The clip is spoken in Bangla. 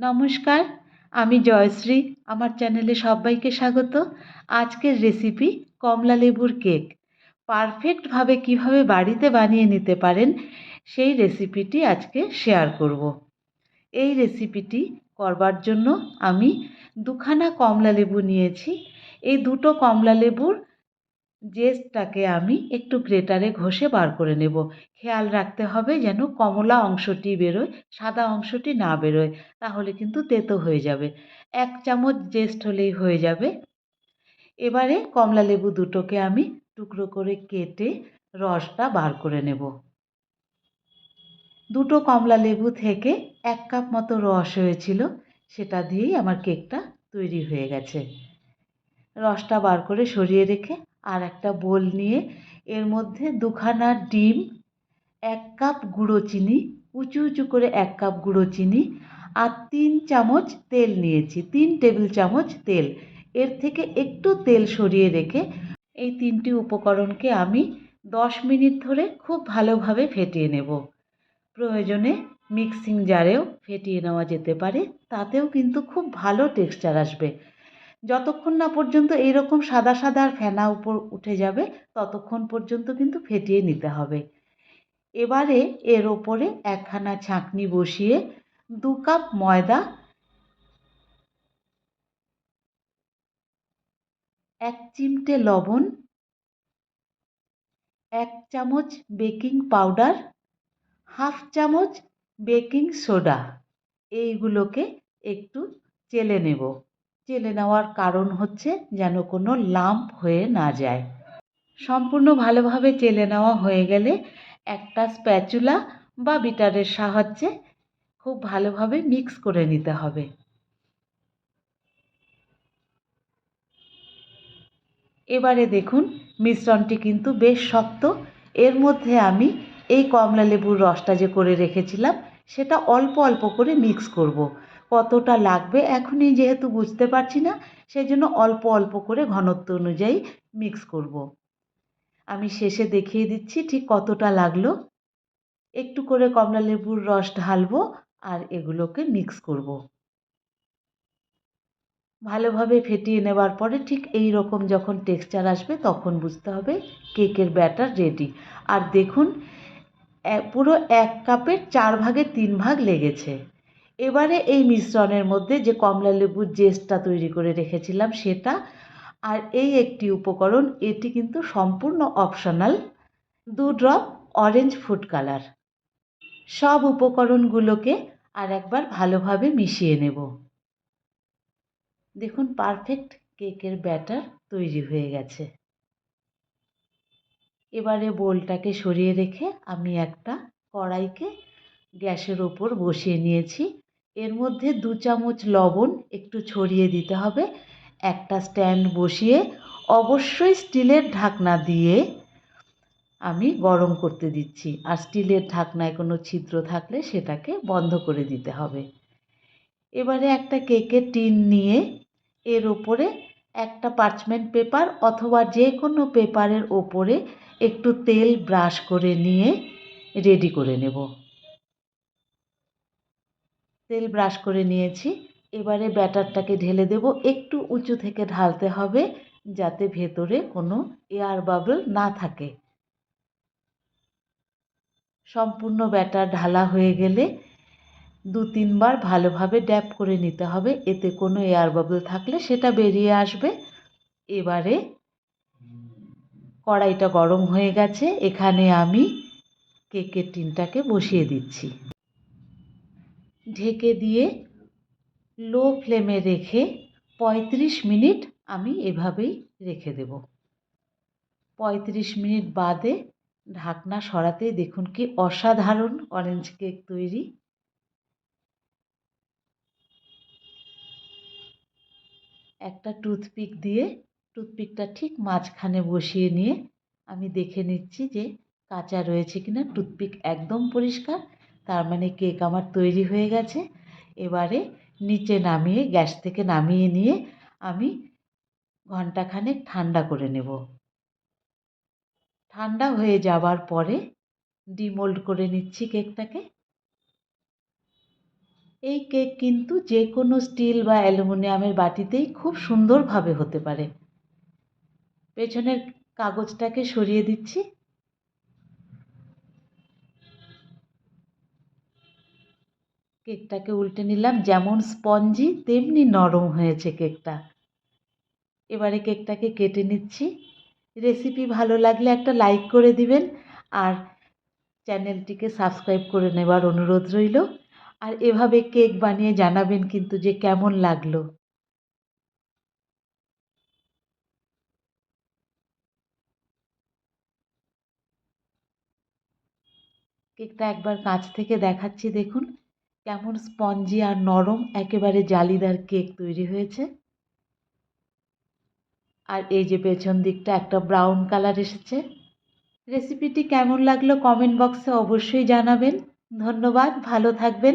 নমস্কার, আমি জয়শ্রী, আমার চ্যানেলে সবাইকে স্বাগত। আজকের রেসিপি কমলা লেবুর কেক পারফেক্টভাবে কীভাবে বাড়িতে বানিয়ে নিতে পারেন, সেই রেসিপিটি আজকে শেয়ার করব। এই রেসিপিটি করবার জন্য আমি দুখানা কমলা লেবু নিয়েছি। এই দুটো কমলা লেবুর জেসটাকে আমি একটু গ্রেটারে ঘষে বার করে নেব। খেয়াল রাখতে হবে যেন কমলা অংশটি বেরোয়, সাদা অংশটি না বেরোয়, তাহলে কিন্তু তেতো হয়ে যাবে। এক চামচ জেস্ট হলেই হয়ে যাবে। এবারে কমলা লেবু দুটোকে আমি টুকরো করে কেটে রসটা বার করে নেব। দুটো কমলা লেবু থেকে এক কাপ মতো রস হয়েছিল, সেটা দিয়েই আমার কেকটা তৈরি হয়ে গেছে। রসটা বার করে সরিয়ে রেখে আর একটা বোল নিয়ে এর মধ্যে দুখানা ডিম, এক কাপ গুঁড়ো চিনি, উঁচু উঁচু করে এক কাপ গুঁড়ো চিনি আর তিন চামচ তেল নিয়েছি, তিন টেবিল চামচ তেল। এর থেকে একটু তেল সরিয়ে রেখে এই তিনটি উপকরণকে আমি দশ মিনিট ধরে খুব ভালোভাবে ফেটিয়ে নেব। প্রয়োজনে মিক্সিং জারেও ফেটিয়ে নেওয়া যেতে পারে, তাতেও কিন্তু খুব ভালো টেক্সচার আসবে। যতক্ষণ না পর্যন্ত এইরকম সাদা সাদা ফেনা উপর উঠে যাবে, ততক্ষণ পর্যন্ত কিন্তু ফেটিয়ে নিতে হবে। এবারে এর ওপরে একখানা ছাঁকনি বসিয়ে দু কাপ ময়দা, এক চিমটে লবণ, এক চামচ বেকিং পাউডার, হাফ চামচ বেকিং সোডা। এইগুলোকে একটু চেলে নেব। চেলে নেওয়ার কারণ হচ্ছে যেন কোনো লাম্প হয়ে না যায়। সম্পূর্ণ ভালোভাবে চেলে নেওয়া হয়ে গেলে একটা স্প্যাচুলা বা বিটারের সাহায্যে খুব ভালোভাবে মিক্স করে নিতে হবে। এবারে দেখুন, মিশ্রণটি কিন্তু বেশ শক্ত। এর মধ্যে আমি এই কমলা লেবুর রসটা যে করে রেখেছিলাম, সেটা অল্প অল্প করে মিক্স করব। কতটা লাগবে এখনই যেহেতু বুঝতে পারছি না সেই জন্য অল্প অল্প করে ঘনত্ব অনুযায়ী মিক্স করব। আমি শেষে দেখিয়ে দিচ্ছি ঠিক কতটা লাগল একটু করে কমলা লেবুর রস ঢালবো আর এগুলোকে মিক্স করব। ভালোভাবে ফেটিয়ে নেবার পরে ঠিক এই রকম যখন টেক্সচার আসবে তখন বুঝতে হবে কেকের ব্যাটার রেডি আর দেখুন পুরো এক কাপের চার ভাগের তিন ভাগ লেগেছে এবারে এই মিশ্রণের মধ্যে যে কমলা লেবুর জেসটা তৈরি করে রেখেছিলাম সেটা আর এই একটি উপকরণ, এটি কিন্তু সম্পূর্ণ অপশনাল দু ড্রপ অরেঞ্জ ফুড কালার সব উপকরণগুলোকে আর একবার ভালোভাবে মিশিয়ে নেব। দেখুন পারফেক্ট কেকের ব্যাটার তৈরি হয়ে গেছে। এবারে বোলটাকে সরিয়ে রেখে আমি একটা কড়াইকে গ্যাসের ওপর বসিয়ে নিয়েছি। এর মধ্যে দু চামচ লবণ একটু ছড়িয়ে দিতে হবে। একটা স্ট্যান্ড বসিয়ে অবশ্যই স্টিলের ঢাকনা দিয়ে আমি গরম করতে দিচ্ছি। আর স্টিলের ঢাকনায় কোনো ছিদ্র থাকলে সেটাকে বন্ধ করে দিতে হবে। এবারে একটা কেকের টিন নিয়ে এর ওপরে একটা পার্চমেন্ট পেপার অথবা যে কোনো পেপারের ওপরে একটু তেল ব্রাশ করে নিয়ে রেডি করে নেব। তেল ব্রাশ করে নিয়েছি। এবারে ব্যাটারটাকে ঢেলে দেব। একটু উঁচু থেকে ঢালতে হবে যাতে ভেতরে কোনো এয়ার বাবল না থাকে। সম্পূর্ণ ব্যাটার ঢালা হয়ে গেলে দু তিনবার ভালোভাবে ড্যাপ করে নিতে হবে। এতে কোনো এয়ার বাবল থাকলে সেটা বেরিয়ে আসবে। এবারে কড়াইটা গরম হয়ে গেছে। এখানে আমি কেকের টিনটাকে বসিয়ে দিচ্ছি। ঢেকে দিয়ে লো ফ্লেমে রেখে পঁয়ত্রিশ মিনিট আমি এভাবেই রেখে দেব। পঁয়ত্রিশ মিনিট বাদে ঢাকনা সরাতে দেখুন কি অসাধারণ অরেঞ্জ কেক তৈরি। একটা টুথপিক দিয়ে টুথপিকটা ঠিক মাঝখানে বসিয়ে নিয়ে আমি দেখে নিচ্ছি যে কাঁচা রয়েছে কিনা। টুথপিক একদম পরিষ্কার তার মানে কেক আমার তৈরি হয়ে গেছে। এবারে নিচে নামিয়ে, গ্যাস থেকে নামিয়ে নিয়ে আমি ঘন্টাখানেক ঠান্ডা করে নেব। ঠান্ডা হয়ে যাবার পরে ডিমোল্ড করে নিচ্ছি কেকটাকে। এই কেক কিন্তু যে কোনো স্টিল বা অ্যালুমিনিয়ামের বাটিতেই খুব সুন্দরভাবে হতে পারে। পেছনের কাগজটাকে সরিয়ে দিচ্ছি। কেকটাকে উল্টে নিলাম, যেমন স্পঞ্জি, তেমনি নরম হয়েছে কেকটা। এবারে কেকটাকে কেটে নিচ্ছি। রেসিপি ভালো লাগলে একটা লাইক করে দিবেন আর চ্যানেলটিকে সাবস্ক্রাইব করে নেবার অনুরোধ রইল। আর এভাবে কেক বানিয়ে জানাবেন কিন্তু যে কেমন লাগল। কেকটা একবার কাছ থেকে দেখাচ্ছি দেখুন। কেমন স্পঞ্জি আর নরম, একেবারে জালিদার কেক তৈরি হয়েছে? আর এই যে পেছন দিকটা একটা ব্রাউন কালার এসেছে। রেসিপিটি কেমন লাগল কমেন্ট বক্সে অবশ্যই জানাবেন। ধন্যবাদ, ভালো থাকবেন।